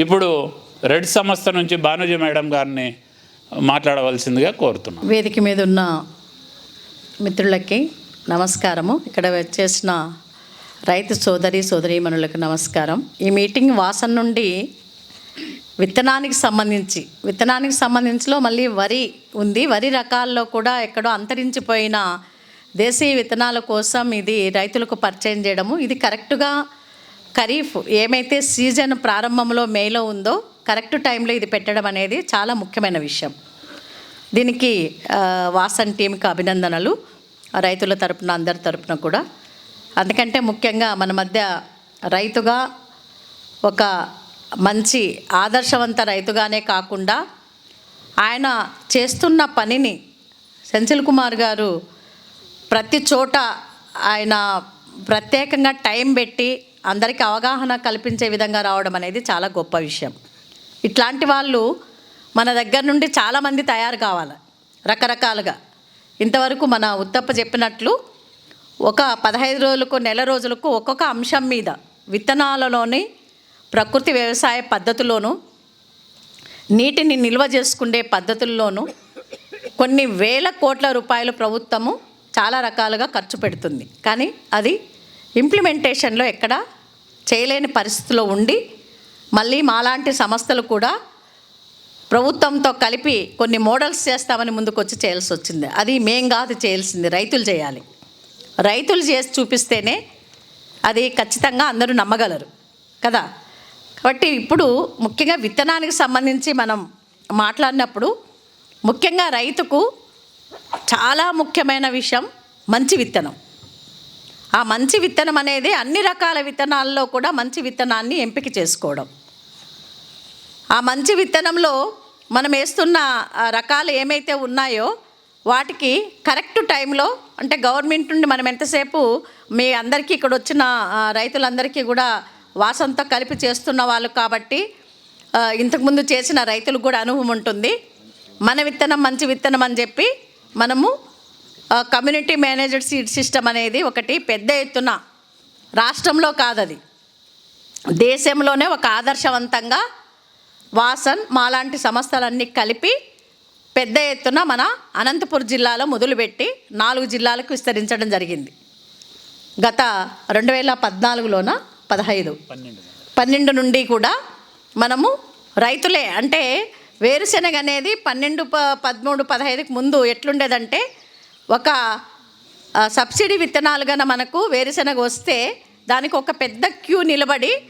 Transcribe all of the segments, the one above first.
ఇప్పుడు రెడ్ సంస్థ నుంచి భానుజ మేడం గారిని మాట్లాడవలసిందిగా కోరుతున్నాం వేదిక మీద ఉన్న మిత్రులకి నమస్కారము. ఇక్కడ వచ్చేసిన రైతు సోదరి సోదరీమణులకు నమస్కారం. ఈ మీటింగ్ వాసన నుండి విత్తనానికి సంబంధించి విత్తనానికి సంబంధించిలో మళ్ళీ వరి ఉంది. వరి రకాల్లో కూడా ఎక్కడో అంతరించిపోయిన దేశీయ విత్తనాల కోసం ఇది రైతులకు పరిచయం చేయడము. ఇది కరెక్ట్గా ఖరీఫ్ ఏమైతే సీజన్ ప్రారంభంలో మేలో ఉందో కరెక్ట్ టైంలో ఇది పెట్టడం అనేది చాలా ముఖ్యమైన విషయం. దీనికి వాసన్ టీంకి అభినందనలు రైతుల తరపున అందరి తరపున కూడా. అందుకంటే ముఖ్యంగా మన మధ్య రైతుగా ఒక మంచి ఆదర్శవంత రైతుగానే కాకుండా ఆయన చేస్తున్న పనిని సెంచిల్ కుమార్ గారు ప్రతి చోట ఆయన ప్రత్యేకంగా టైం పెట్టి అందరికీ అవగాహన కల్పించే విధంగా రావడం అనేది చాలా గొప్ప విషయం. ఇట్లాంటి వాళ్ళు మన దగ్గర నుండి చాలామంది తయారు కావాలి రకరకాలుగా. ఇంతవరకు మన ఉత్తప్ప చెప్పినట్లు ఒక పదహైదు రోజులకు నెల రోజులకు ఒక్కొక్క అంశం మీద విత్తనాలలోని ప్రకృతి వ్యవసాయ పద్ధతిలోనూ నీటిని నిల్వ చేసుకునే పద్ధతుల్లోనూ కొన్ని వేల కోట్ల రూపాయలు ప్రభుత్వము చాలా రకాలుగా ఖర్చు పెడుతుంది. కానీ అది ఇంప్లిమెంటేషన్లో ఎక్కడ చేయలేని పరిస్థితిలో ఉండి మళ్ళీ మాలాంటి సంస్థలు కూడా ప్రభుత్వంతో కలిపి కొన్ని మోడల్స్ చేస్తామని ముందుకొచ్చి చేయాల్సి వచ్చింది. అది మేం కాదు చేయాల్సింది రైతులు చేయాలి. రైతులు చేసి చూపిస్తేనే అది ఖచ్చితంగా అందరూ నమ్మగలరు కదా? కాబట్టి ఇప్పుడు ముఖ్యంగా విత్తనానికి సంబంధించి మనం మాట్లాడినప్పుడు ముఖ్యంగా రైతుకు చాలా ముఖ్యమైన విషయం మంచి విత్తనం. ఆ మంచి విత్తనం అనేది అన్ని రకాల విత్తనాల్లో కూడా మంచి విత్తనాన్ని ఎంపిక చేసుకోవడం. ఆ మంచి విత్తనంలో మనం వేస్తున్న రకాలు ఏమైతే ఉన్నాయో వాటికి కరెక్ట్ టైంలో అంటే గవర్నమెంట్ నుండి మనం ఎంతసేపు మీ అందరికీ ఇక్కడ వచ్చిన రైతులందరికీ కూడా వాసంతో కలిపి చేస్తున్న వాళ్ళు కాబట్టి ఇంతకుముందు చేసిన రైతులకు కూడా అనుభవం ఉంటుంది. మన విత్తనం మంచి విత్తనం అని చెప్పి మనము కమ్యూనిటీ మేనేజ్డ్ సీట్ సిస్టమ్ అనేది ఒకటి పెద్ద ఎత్తున రాష్ట్రంలో కాదది. దేశంలోనే ఒక ఆదర్శవంతంగా వాసన్ మాలాంటి సంస్థలన్నీ కలిపి పెద్ద ఎత్తున మన అనంతపురం జిల్లాలో మొదలుపెట్టి నాలుగు జిల్లాలకు విస్తరించడం జరిగింది. గత రెండు వేల పద్నాలుగులోన పదహైదు. పన్నెండు నుండి కూడా మనము రైతులే అంటే వేరుశెనగ అనేది పన్నెండు ప పదమూడు పదహైదుకు ముందు ఎట్లుండేదంటే ఒక సబ్సిడీ విత్తనాలు గన మనకు వేరుశెనగ వస్తే దానికి ఒక పెద్ద క్యూ నిలబడి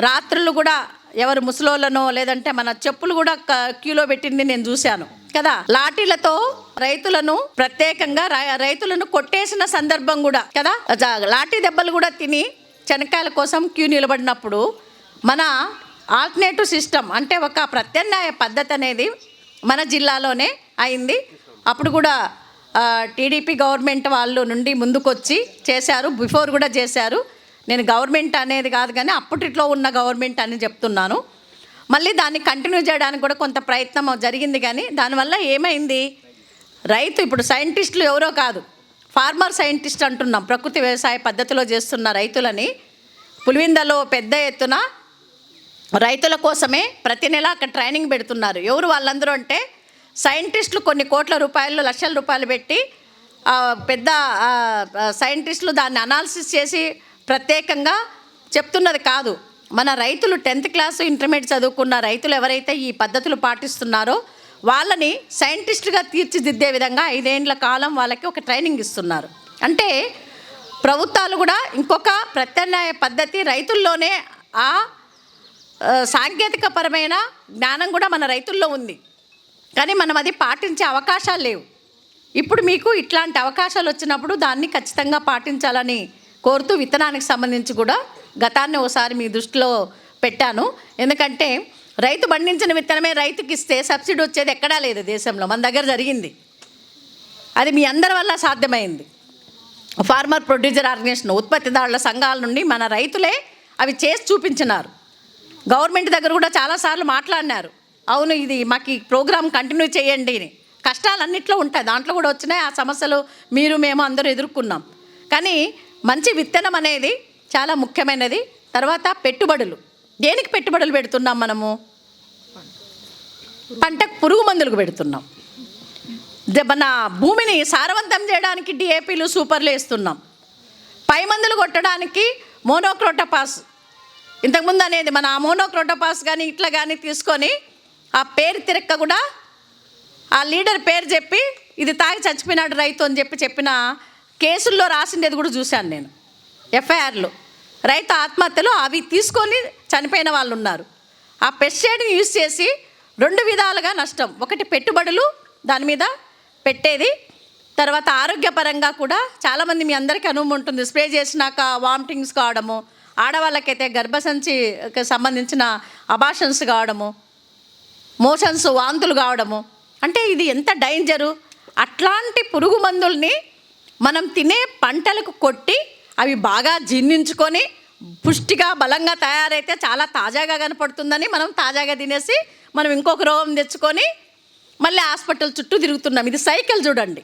రాత్రులు కూడా ఎవరు ముసలోళ్ళనో లేదంటే మన చెప్పులు కూడా క- క్యూలో పెట్టింది నేను చూశాను. కదా? లాఠీలతో రైతులను ప్రత్యేకంగా రై- రైతులను కొట్టేసిన సందర్భం కూడా కదా? లాఠీ దెబ్బలు కూడా తిని చెనక్కాయల కోసం క్యూ నిలబడినప్పుడు మన ఆల్టర్నేటివ్ సిస్టమ్ అంటే ఒక ప్రత్యామ్నాయ పద్ధతి అనేది మన జిల్లాలోనే అయింది. అప్పుడు కూడా టీడీపీ గవర్నమెంట్ వాళ్ళు నుండి ముందుకొచ్చి చేశారు బిఫోర్ కూడా చేశారు. నేను గవర్నమెంట్ అనేది కాదు కానీ అప్పటిట్లో ఉన్న గవర్నమెంట్ అని చెప్తున్నాను. మళ్ళీ దాన్ని కంటిన్యూ చేయడానికి కూడా కొంత ప్రయత్నం జరిగింది కానీ దానివల్ల ఏమైంది? రైతు ఇప్పుడు సైంటిస్టులు ఎవరో కాదు ఫార్మర్ సైంటిస్ట్ అంటున్నాం ప్రకృతి వ్యవసాయ పద్ధతిలో చేస్తున్న రైతులని. పులివిందలో పెద్ద ఎత్తున రైతుల కోసమే ప్రతి నెల అక్కడ ట్రైనింగ్ పెడుతున్నారు. ఎవరు వాళ్ళందరూ అంటే సైంటిస్టులు కొన్ని కోట్ల రూపాయలు లక్షల రూపాయలు పెట్టి పెద్ద సైంటిస్టులు దాన్ని అనాలిసిస్ చేసి ప్రత్యేకంగా చెప్తున్నది కాదు. మన రైతులు టెన్త్ క్లాస్ ఇంటర్మీడియట్ చదువుకున్న రైతులు ఎవరైతే ఈ పద్ధతులు పాటిస్తున్నారో వాళ్ళని సైంటిస్టుగా తీర్చిదిద్దే విధంగా ఐదేండ్ల కాలం వాళ్ళకి ఒక ట్రైనింగ్ ఇస్తున్నారు. అంటే ప్రభుత్వాలు కూడా ఇంకొక ప్రత్యామ్నాయ పద్ధతి రైతుల్లోనే ఆ ఆ, సాంకేతికపరమైన జ్ఞానం కూడా మన రైతుల్లో ఉంది. కానీ మనం అది పాటించే అవకాశాలు లేవు. ఇప్పుడు మీకు ఇట్లాంటి అవకాశాలు వచ్చినప్పుడు దాన్ని ఖచ్చితంగా పాటించాలని కోరుతూ విత్తనానికి సంబంధించి కూడా గతాన్ని ఒకసారి మీ దృష్టిలో పెట్టాను. ఎందుకంటే రైతు పండించిన విత్తనమే రైతుకి ఇస్తే సబ్సిడీ వచ్చేది ఎక్కడా లేదు దేశంలో. మన దగ్గర జరిగింది. అది మీ అందరి వల్ల సాధ్యమైంది. ఫార్మర్ ప్రొడ్యూసర్ ఆర్గనైజేషన్ ఉత్పత్తిదారుల సంఘాల నుండి మన రైతులే అవి చేసి చూపించినారు. గవర్నమెంట్ దగ్గర కూడా చాలాసార్లు మాట్లాడినారు. అవును ఇది మాకు ఈ ప్రోగ్రామ్ కంటిన్యూ చేయండి అని. కష్టాలన్నిట్లో ఉంటాయి దాంట్లో కూడా వచ్చినాయి ఆ సమస్యలు మీరు మేము అందరూ ఎదుర్కొన్నాం. కానీ మంచి విత్తనం అనేది చాలా ముఖ్యమైనది. తర్వాత పెట్టుబడులు. దేనికి పెట్టుబడులు పెడుతున్నాం మనము? పంటకు పురుగు మందులకు పెడుతున్నాం. మన భూమిని సారవంతం చేయడానికి డిఏపీలు సూపర్లు వేస్తున్నాం. పై మందులు కొట్టడానికి మోనోక్రోటోపాస్. ఇంతకుముందు అనేది మన ఆ మోనోక్రోటోపాస్ కానీ ఇట్లా కానీ తీసుకొని ఆ పేరు తిరక్క కూడా ఆ లీడర్ పేరు చెప్పి ఇది తాగి చచ్చిపోయినాడు రైతు అని చెప్పి చెప్పిన కేసుల్లో రాసిండేది కూడా చూశాను నేను. ఎఫ్ఐఆర్లు. రైతు ఆత్మహత్యలు అవి తీసుకొని చనిపోయిన వాళ్ళు ఉన్నారు ఆ పెస్టిసైడ్ని యూజ్ చేసి రెండు విధాలుగా నష్టం. ఒకటి పెట్టుబడులు దాని మీద పెట్టేది. తర్వాత ఆరోగ్యపరంగా కూడా చాలామంది మీ అందరికీ అనుభవం ఉంటుంది. స్ప్రే చేసినాక వామిటింగ్స్ కావడము ఆడవాళ్ళకైతే గర్భసంచికి సంబంధించిన అబాషన్స్ కావడము మోషన్స్ వాంతులు కావడము. అంటే ఇది ఎంత డేంజరు? అట్లాంటి పురుగు మందుల్ని మనం తినే పంటలకు కొట్టి అవి బాగా జీర్ణించుకొని పుష్టిగా బలంగా తయారైతే చాలా తాజాగా కనపడుతుందని మనం తాజాగా తినేసి మనం ఇంకొక రోగం తెచ్చుకొని మళ్ళీ హాస్పిటల్ చుట్టూ తిరుగుతున్నాం. ఇది సైకిల్ చూడండి.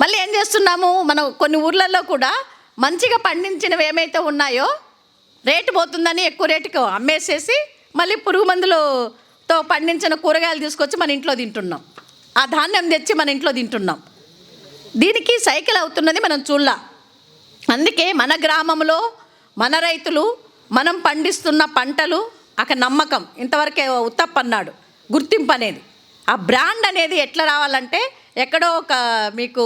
మళ్ళీ ఏం చేస్తున్నాము? మనం కొన్ని ఊర్లలో కూడా మంచిగా పండించినవి ఏమైతే ఉన్నాయో రేటు పోతుందని ఎక్కువ రేటుకి అమ్మేసేసి మళ్ళీ పురుగు మందులతో పండించిన కూరగాయలు తీసుకొచ్చి మన ఇంట్లో తింటున్నాం. ఆ ధాన్యం తెచ్చి మన ఇంట్లో తింటున్నాం. దీనికి సైకిల్ అవుతున్నది మనం చూడలా. అందుకే మన గ్రామంలో మన రైతులు మనం పండిస్తున్న పంటలు అక్కడ నమ్మకం. ఇంతవరకే ఉత్తప్ప అన్నాడు. గుర్తింపు అనేది. ఆ బ్రాండ్ అనేది ఎట్లా రావాలంటే ఎక్కడో ఒక మీకు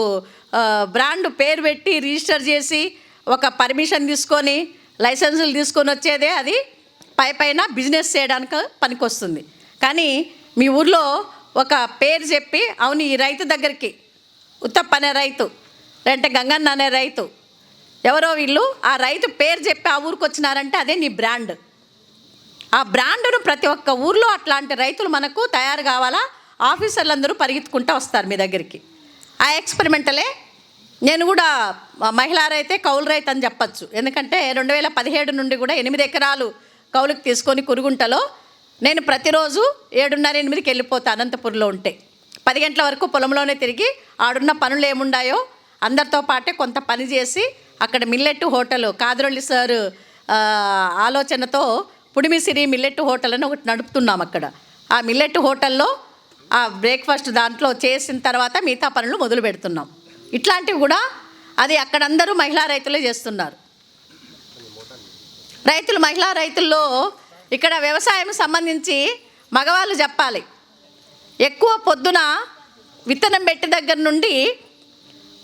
బ్రాండ్ పేరు పెట్టి రిజిస్టర్ చేసి ఒక పర్మిషన్ తీసుకొని లైసెన్సులు తీసుకొని వచ్చేదే అది పై పైన బిజినెస్ చేయడానికి పనికొస్తుంది. కానీ మీ ఊర్లో ఒక పేరు చెప్పి అవును ఈ రైతు దగ్గరికి ఉత్తప్ప అనే రైతు లేదంటే గంగన్న అనే రైతు ఎవరో వీళ్ళు ఆ రైతు పేరు చెప్పి ఆ ఊరికి వచ్చినారంటే అదే నీ బ్రాండ్. ఆ బ్రాండ్ను ప్రతి ఒక్క ఊర్లో అట్లాంటి రైతులు మనకు తయారు కావాలా? ఆఫీసర్లు అందరూ పరిగెత్తుకుంటూ వస్తారు మీ దగ్గరికి. ఆ ఎక్స్పెరిమెంటలే నేను కూడా మహిళారైతే మహిళా రైతే కౌలు రైతు అని చెప్పచ్చు. ఎందుకంటే రెండు వేల పదిహేడు నుండి కూడా ఎనిమిది ఎకరాలు కౌలుకి తీసుకొని కురుగుంటలో నేను ప్రతిరోజు ఏడున్నర ఎనిమిదికి వెళ్ళిపోతాను అనంతపురంలో ఉంటే. పది గంటల వరకు పొలంలోనే తిరిగి ఆడున్న పనులు ఏముండాయో అందరితో పాటే కొంత పని చేసి అక్కడ మిల్లెట్ హోటల్ కాదరొల్లి సార్ ఆలోచనతో పుడిమిసిరి మిల్లెట్ హోటల్ అని ఒకటి నడుపుతున్నాం అక్కడ. ఆ మిల్లెట్ హోటల్లో ఆ బ్రేక్ఫాస్ట్ దాంట్లో చేసిన తర్వాత మిగతా పనులు మొదలు పెడుతున్నాం ఇట్లాంటివి కూడా అది అక్కడ అందరూ మహిళా రైతులే చేస్తున్నారు. రైతులు మహిళా రైతుల్లో ఇక్కడ వ్యవసాయం సంబంధించి మగవాళ్ళు చెప్పాలి. ఎక్కువ పొద్దున విత్తనం పెట్టి దగ్గర నుండి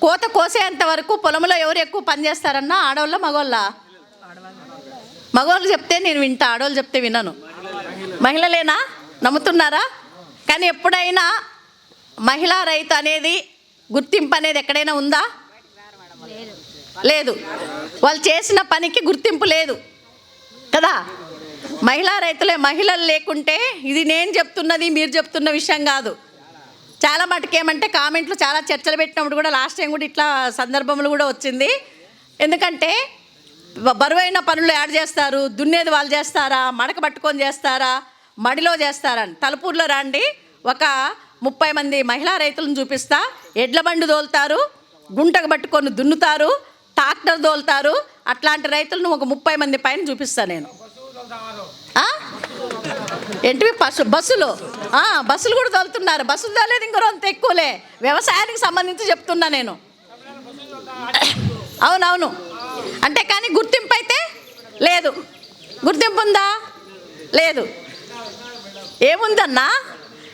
కోత కోసేంత వరకు పొలంలో ఎవరు ఎక్కువ పనిచేస్తారన్నా ఆడవాళ్ళ మగవాళ్ళ? మగవాళ్ళు చెప్తే నేను వింటా ఆడవాళ్ళు చెప్తే వినను. మహిళలేనా? నమ్ముతున్నారా? కానీ ఎప్పుడైనా మహిళా రైతు అనేది గుర్తింపు అనేది ఎక్కడైనా ఉందా? లేదు. వాళ్ళు చేసిన పనికి గుర్తింపు లేదు. కదా? మహిళా రైతులే మహిళలు లేకుంటే ఇది నేను చెప్తున్నది మీరు చెప్తున్న విషయం కాదు. చాలా మటుకు ఏమంటే కామెంట్లు చాలా చర్చలు పెట్టినప్పుడు కూడా లాస్ట్ టైం కూడా ఇట్లా సందర్భంలో కూడా వచ్చింది. ఎందుకంటే బరువైన పనులు యాడ్ చేస్తారు దున్నేది వాళ్ళు చేస్తారా మడక పట్టుకొని చేస్తారా మడిలో చేస్తారని. తలుపూరులో రండి ఒక ముప్పై మంది మహిళా రైతులను చూపిస్తా. ఎడ్ల బండి తోలుతారు గుంటకు పట్టుకొని దున్నుతారు ట్రాక్టర్ తోలుతారు. అట్లాంటి రైతులను ఒక ముప్పై మంది పైన చూపిస్తాను నేను. ఏంటివి? పశు బస్సులు. బస్సులు కూడా తోలుతున్నారు. బస్సులు తోలేదు ఇంకో అంత ఎక్కువలే. వ్యవసాయానికి సంబంధించి చెప్తున్నా నేను. అవునవును. అంటే కానీ గుర్తింపు అయితే లేదు. గుర్తింపు ఉందా? లేదు. ఏముందన్నా?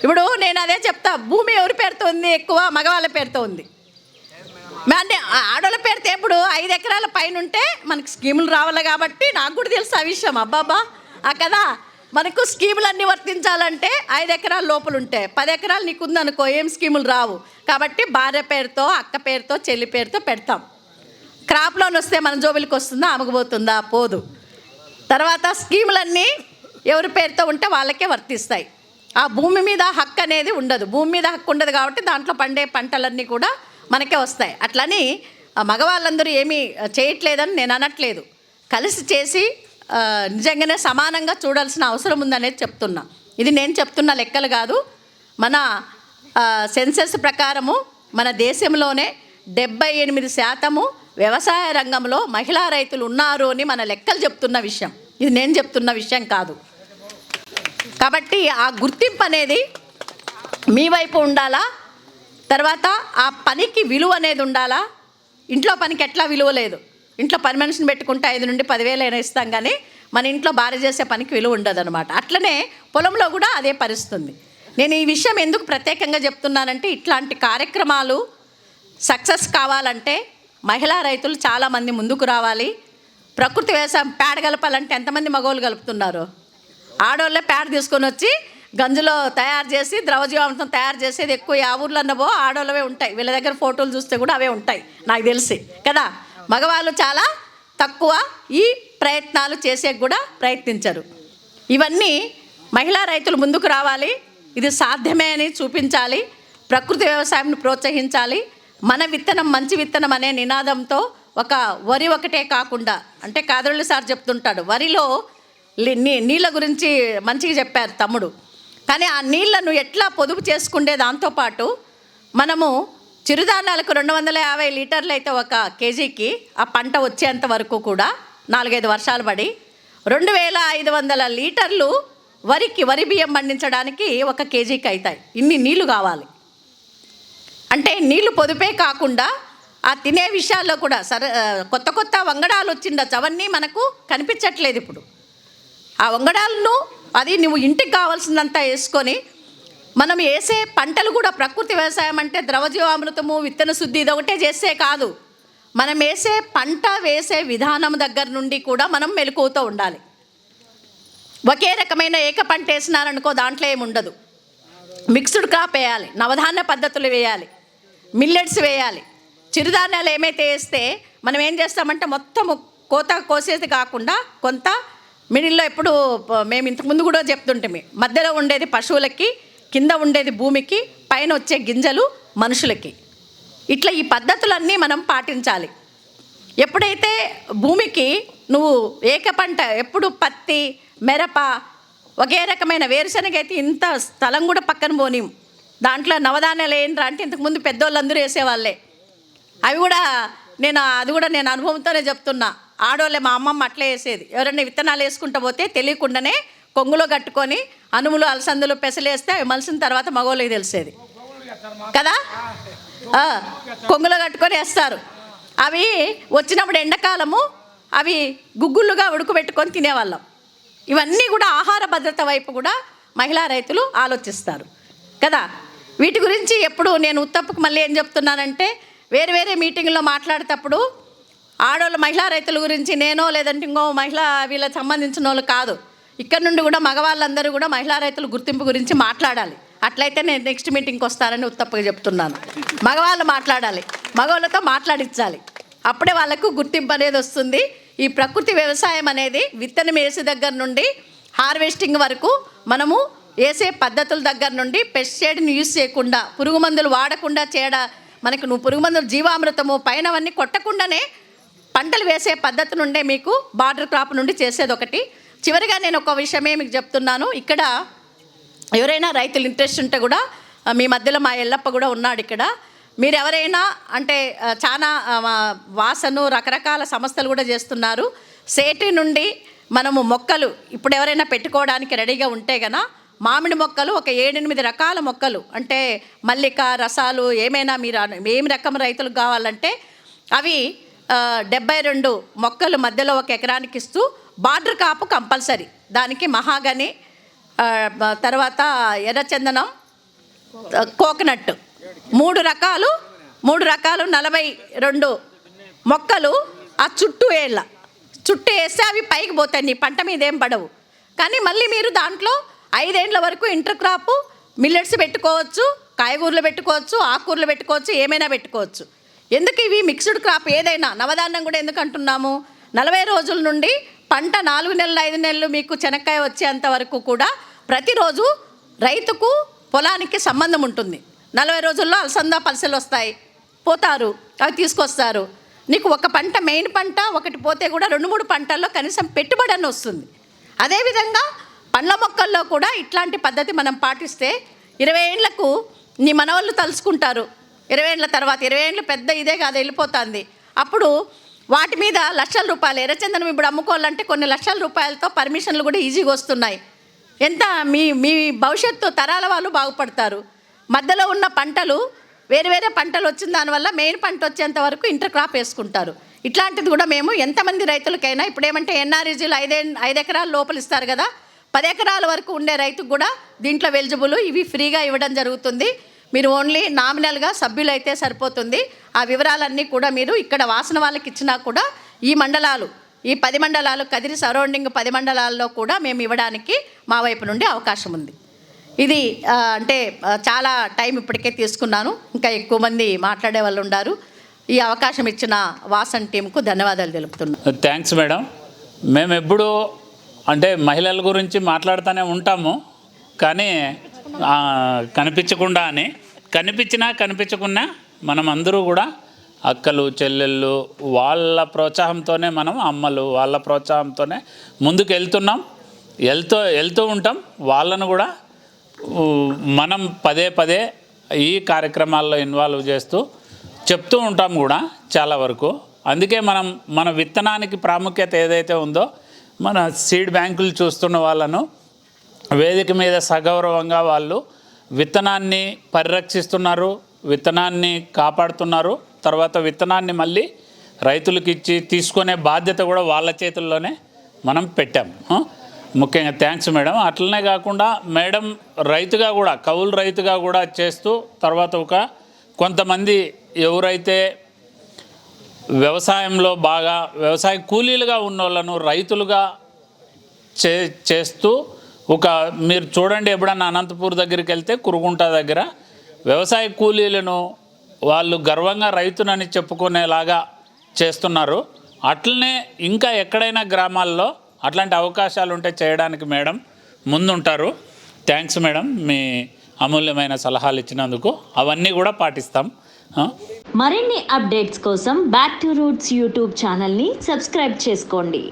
ఇప్పుడు నేను అదే చెప్తా. భూమి ఎవరి పేరుతో ఉంది? ఎక్కువ మగవాళ్ళ పేరుతో ఉంది. అంటే ఆడోళ్ళ పేరుతో ఎప్పుడు ఐదు ఎకరాల పైన ఉంటే మనకు స్కీములు రావాలి కాబట్టి నాకు కూడా తెలుసు ఆ విషయం. అబ్బాబా ఆ కదా? మనకు స్కీములన్నీ వర్తించాలంటే ఐదు ఎకరాల లోపల ఉంటాయి పది ఎకరాలు నీకు ఉందనుకో ఏం స్కీములు రావు. కాబట్టి భార్య పేరుతో అక్క పేరుతో చెల్లి పేరుతో పెడతాం. క్రాప్ లోన్ వస్తే మన జోబులకి వస్తుందా? అమ్మకపోతుందా పోదు. తర్వాత స్కీములన్నీ ఎవరి పేరుతో ఉంటే వాళ్ళకే వర్తిస్తాయి. ఆ భూమి మీద హక్కు అనేది ఉండదు. భూమి మీద హక్కు ఉండదు కాబట్టి దాంట్లో పండే పంటలన్నీ కూడా మనకే వస్తాయి. అట్లని మగవాళ్ళందరూ ఏమీ చేయట్లేదని నేను అనట్లేదు. కలిసి చేసి నిజంగానే సమానంగా చూడాల్సిన అవసరం ఉందనేది చెప్తున్నా. ఇది నేను చెప్తున్న లెక్కలు కాదు. మన సెన్సెస్ ప్రకారము మన దేశంలోనే డెబ్బై ఎనిమిది శాతము వ్యవసాయ రంగంలో మహిళా రైతులు ఉన్నారు అని మన లెక్కలు చెప్తున్న విషయం. ఇది నేను చెప్తున్న విషయం కాదు. కాబట్టి ఆ గుర్తింపు అనేది మీ వైపు ఉండాలా? తర్వాత ఆ పనికి విలువ అనేది ఉండాలా? ఇంట్లో పనికి ఎట్లా విలువ లేదు? ఇంట్లో పని మనిషిని పెట్టుకుంటే ఐదు నుండి పదివేలు అయినా ఇస్తాం కానీ మన ఇంట్లో భార్య చేసే పనికి విలువ ఉండదు అనమాట అట్లనే పొలంలో కూడా అదే పరిస్థితుంది. నేను ఈ విషయం ఎందుకు ప్రత్యేకంగా చెప్తున్నానంటే ఇట్లాంటి కార్యక్రమాలు సక్సెస్ కావాలంటే మహిళా రైతులు చాలామంది ముందుకు రావాలి. ప్రకృతి వ్యవసాయం పేడ గలపాలంటే ఎంతమంది మగవాళ్ళు గలుపుతున్నారు ఆడవాళ్ళే పేడ తీసుకొని వచ్చి గంజులో తయారు చేసి ద్రవజీవామృతం తయారు చేసేది ఎక్కువ ఆ ఊర్లో ఆడోళ్ళవే ఆడవాళ్ళవే ఉంటాయి. వీళ్ళ దగ్గర ఫోటోలు చూస్తే కూడా అవే ఉంటాయి నాకు తెలిసి. కదా? మగవాళ్ళు చాలా తక్కువ ఈ ప్రయత్నాలు చేసే కూడా ప్రయత్నించరు. ఇవన్నీ మహిళా రైతులు ముందుకు రావాలి. ఇది సాధ్యమే అని చూపించాలి. ప్రకృతి వ్యవసాయంను ప్రోత్సహించాలి. మన విత్తనం మంచి విత్తనం అనే నినాదంతో ఒక వరి ఒకటే కాకుండా అంటే కాదరుళ్ళు సార్ చెప్తుంటాడు వరిలో నీళ్ళ గురించి మంచిగా చెప్పారు తమ్ముడు. కానీ ఆ నీళ్ళను ఎట్లా పొదుపు చేసుకుండే దాంతోపాటు మనము చిరుధాన్యాలకు రెండు వందల యాభై లీటర్లు అయితే ఒక కేజీకి ఆ పంట వచ్చేంత వరకు కూడా నాలుగైదు వర్షాలు పడి రెండు వేల ఐదు వందల లీటర్లు వరికి వరి బియ్యం పండించడానికి ఒక కేజీకి అవుతాయి. ఇన్ని నీళ్ళు కావాలి. అంటే నీళ్ళు పొదుపే కాకుండా ఆ తినే విషయాల్లో కూడా సర కొత్త కొత్త వంగడాలు వచ్చిండొచ్చు. అవన్నీ మనకు కనిపించట్లేదు ఇప్పుడు. ఆ వంగడాలను అది నువ్వు ఇంటికి కావాల్సిందంతా వేసుకొని మనం వేసే పంటలు కూడా ప్రకృతి వ్యవసాయం అంటే ద్రవజీవామృతము విత్తన శుద్ధి ఇది ఒకటే చేస్తే కాదు. మనం వేసే పంట వేసే విధానం దగ్గర నుండి కూడా మనం మెలకువతో ఉండాలి. ఒకే రకమైన ఏక పంట వేసినారనుకో దాంట్లో ఏమి ఉండదు. మిక్స్డ్ క్రాప్ వేయాలి నవధాన్య పద్ధతులు వేయాలి మిల్లెట్స్ వేయాలి చిరుధాన్యాలు ఏమైతే వేస్తే మనం ఏం చేస్తామంటే మొత్తము కోత కోసేది కాకుండా కొంత మిడిల్లో ఎప్పుడు మేము ఇంతకుముందు కూడా చెప్తుంటే మధ్యలో ఉండేది పశువులకి కింద ఉండేది భూమికి పైన వచ్చే గింజలు మనుషులకి. ఇట్లా ఈ పద్ధతులన్నీ మనం పాటించాలి. ఎప్పుడైతే భూమికి నువ్వు ఏక పంట ఎప్పుడు పత్తి మిరప ఒకే రకమైన వేరుశనగ అయితే ఇంత స్థలం కూడా పక్కన పోనీ. దాంట్లో నవధాన్యాలు ఏంట్రా అంటే ఇంతకుముందు పెద్దోళ్ళందరూ వేసేవాళ్ళే. అవి కూడా నేను అది కూడా నేను అనుభవంతోనే చెప్తున్నా. ఆడోళ్ళే మా అమ్మమ్మ అట్లే వేసేది ఎవరైనా విత్తనాలు వేసుకుంటూ పోతే తెలియకుండానే కొంగులో కట్టుకొని అనుములు అలసందులు పెసలేస్తే అవి మలిసిన తర్వాత మగవాళ్ళకి తెలిసేది. కదా? కొంగులో కట్టుకొని వేస్తారు. అవి వచ్చినప్పుడు ఎండాకాలము అవి గుగ్గుళ్ళుగా ఉడకబెట్టుకొని తినేవాళ్ళం. ఇవన్నీ కూడా ఆహార భద్రత వైపు కూడా మహిళా రైతులు ఆలోచిస్తారు. కదా? వీటి గురించి ఎప్పుడు నేను ఉత్తప్పుకు మళ్ళీ ఏం చెప్తున్నానంటే వేరే వేరే మీటింగ్లో మాట్లాడేటప్పుడు ఆడవాళ్ళ మహిళా రైతుల గురించి నేనో లేదంటే ఇంకో మహిళా వీళ్ళకి సంబంధించిన వాళ్ళు కాదు. ఇక్కడ నుండి కూడా మగవాళ్ళందరూ కూడా మహిళా రైతుల గుర్తింపు గురించి మాట్లాడాలి. అట్లయితే నేను నెక్స్ట్ మీటింగ్కి వస్తానని ఉత్తప్పగా చెప్తున్నాను. మగవాళ్ళు మాట్లాడాలి. మగవాళ్ళతో మాట్లాడించాలి. అప్పుడే వాళ్ళకు గుర్తింపు అనేది వస్తుంది. ఈ ప్రకృతి వ్యవసాయం అనేది విత్తనం వేసే దగ్గర నుండి హార్వెస్టింగ్ వరకు మనము వేసే పద్ధతుల దగ్గర నుండి పెస్టిసైడ్ని యూజ్ చేయకుండా పురుగు మందులు వాడకుండా చేయడ మనకు నువ్వు పురుగు మందులు జీవామృతము పైనవన్నీ కొట్టకుండానే వేసే పద్ధతి నుండే మీకు బార్డర్ క్రాప్ నుండి చేసేది ఒకటి. చివరిగా నేను ఒక విషయమే మీకు చెప్తున్నాను. ఇక్కడ ఎవరైనా రైతులు ఇంట్రెస్ట్ ఉంటే కూడా మీ మధ్యలో మా ఎల్లప్ప కూడా ఉన్నాడు ఇక్కడ. మీరు ఎవరైనా అంటే చాలా వాసను రకరకాల సంస్థలు కూడా చేస్తున్నారు. సేటి నుండి మనము మొక్కలు ఇప్పుడు ఎవరైనా పెట్టుకోవడానికి రెడీగా ఉంటే గన మామిడి మొక్కలు ఒక ఏడెనిమిది రకాల మొక్కలు. అంటే మల్లిక రసాలు ఏమైనా మీరు అను- ఏమి రకం రైతులకు కావాలంటే అవి డెబ్బై రెండు మొక్కలు మధ్యలో ఒక ఎకరానికి ఇస్తూ బార్డర్ కాపు కంపల్సరీ. దానికి మహాగని తర్వాత ఎర్రచందనం కోకోనట్. మూడు రకాలు మూడు రకాలు నలభై రెండు మొక్కలు ఆ చుట్టూ వేళ్ళ చుట్టూ వేస్తే అవి పైకి పోతాయి నీ పంట మీద ఏం పడవు. కానీ మళ్ళీ మీరు దాంట్లో ఐదేండ్ల వరకు ఇంటర్ క్రాప్ మిల్లెట్స్ పెట్టుకోవచ్చు కాయగూరలు పెట్టుకోవచ్చు ఆకుకూరలు పెట్టుకోవచ్చు ఏమైనా పెట్టుకోవచ్చు. ఎందుకు ఇవి మిక్స్డ్ క్రాప్ ఏదైనా? నవధాన్యం కూడా ఎందుకు అంటున్నాము? నలభై రోజుల నుండి పంట నాలుగు నెలలు ఐదు నెలలు మీకు చెనక్కాయ వచ్చేంత వరకు కూడా ప్రతిరోజు రైతుకు పొలానికి సంబంధం ఉంటుంది. నలభై రోజుల్లో అలసంద పలసలు వస్తాయి. పోతారు అవి తీసుకొస్తారు. నీకు ఒక పంట మెయిన్ పంట ఒకటి పోతే కూడా రెండు మూడు పంటల్లో కనీసం పెట్టుబడి అని వస్తుంది. అదేవిధంగా పండ్ల మొక్కల్లో కూడా ఇట్లాంటి పద్ధతి మనం పాటిస్తే ఇరవై ఏళ్ళకు నీ మనవాళ్ళు తలుచుకుంటారు. ఇరవై ఏళ్ళ తర్వాత ఇరవై ఏళ్ళు పెద్ద ఇదే కాదు వెళ్ళిపోతుంది. అప్పుడు వాటి మీద లక్షల రూపాయలు ఎర్రచందనం ఇప్పుడు అమ్ముకోవాలంటే కొన్ని లక్షల రూపాయలతో పర్మిషన్లు కూడా ఈజీగా వస్తున్నాయి. ఎంత మీ మీ భవిష్యత్తు తరాల వాళ్ళు బాగుపడతారు. మధ్యలో ఉన్న పంటలు వేరే వేరే పంటలు వచ్చిన దానివల్ల మెయిన్ పంట వచ్చేంత వరకు ఇంటర్ క్రాప్ వేసుకుంటారు. ఇట్లాంటిది కూడా మేము ఎంతమంది రైతులకైనా ఇప్పుడు ఏమంటే ఎన్ఆర్ఈజీలు ఐదే ఐదు ఎకరాల లోపల ఇస్తారు కదా పది ఎకరాల వరకు ఉండే రైతుకు కూడా దీంట్లో వెలిజిబుల్ ఇవి ఫ్రీగా ఇవ్వడం జరుగుతుంది. మీరు ఓన్లీ నామినల్గా సభ్యులు అయితే సరిపోతుంది. ఆ వివరాలన్నీ కూడా మీరు ఇక్కడ వాసన వాళ్ళకి ఇచ్చినా కూడా ఈ మండలాలు ఈ పది మండలాలు కదిరి సరౌండింగ్ పది మండలాల్లో కూడా మేము ఇవ్వడానికి మా వైపు నుండి అవకాశం ఉంది. ఇది అంటే చాలా టైం ఇప్పటికే తీసుకున్నాను. ఇంకా ఎక్కువ మంది మాట్లాడే వాళ్ళు ఉన్నారు ఈ అవకాశం ఇచ్చిన వాసన్ టీంకు ధన్యవాదాలు తెలుపుతున్నాను థ్యాంక్స్ మేడం మేము ఎప్పుడూ అంటే మహిళల గురించి మాట్లాడుతూనే ఉంటాము. కానీ కనిపించకుండానే కనిపించినా కనిపించకున్నా మనం అందరూ కూడా అక్కలు చెల్లెళ్ళు వాళ్ళ ప్రోత్సాహంతోనే మనం అమ్మలు వాళ్ళ ప్రోత్సాహంతోనే ముందుకు వెళ్తున్నాం వెళ్తూ వెళ్తూ ఉంటాం. వాళ్ళను కూడా మనం పదే పదే ఈ కార్యక్రమాల్లో ఇన్వాల్వ్ చేస్తూ చెప్తూ ఉంటాం కూడా చాలా వరకు. అందుకే మనం మన విత్తనానికి ప్రాముఖ్యత ఏదైతే ఉందో మన సీడ్ బ్యాంకులు చూస్తున్న వాళ్ళను వేదిక మీద సగౌరవంగా వాళ్ళు విత్తనాన్ని పరిరక్షిస్తున్నారు విత్తనాన్ని కాపాడుతున్నారు తర్వాత విత్తనాన్ని మళ్ళీ రైతులకు ఇచ్చి తీసుకునే బాధ్యత కూడా వాళ్ళ చేతుల్లోనే మనం పెట్టాం. ముఖ్యంగా థ్యాంక్స్ మేడం. అట్లనే కాకుండా మేడం రైతుగా కూడా కౌలు రైతుగా కూడా చేస్తూ తర్వాత ఒక కొంతమంది ఎవరైతే వ్యవసాయంలో బాగా వ్యవసాయ కూలీలుగా ఉన్న వాళ్ళను రైతులుగా చే చేస్తూ ఒక మీరు చూడండి ఎప్పుడన్నా అనంతపూర్ దగ్గరికి వెళ్తే కురుగుంట దగ్గర వ్యవసాయ కూలీలను వాళ్ళు గర్వంగా రైతునని చెప్పుకునేలాగా చేస్తున్నారు. అట్లనే ఇంకా ఎక్కడైనా గ్రామాల్లో అట్లాంటి అవకాశాలు ఉంటే చేయడానికి మేడం ముందుంటారు. థ్యాంక్స్ మేడం మీ అమూల్యమైన సలహాలు ఇచ్చినందుకు. అవన్నీ కూడా పాటిస్తాం. మరిన్ని అప్డేట్స్ కోసం బ్యాక్ టు రూట్స్ యూట్యూబ్ ఛానల్ని సబ్స్క్రైబ్ చేసుకోండి.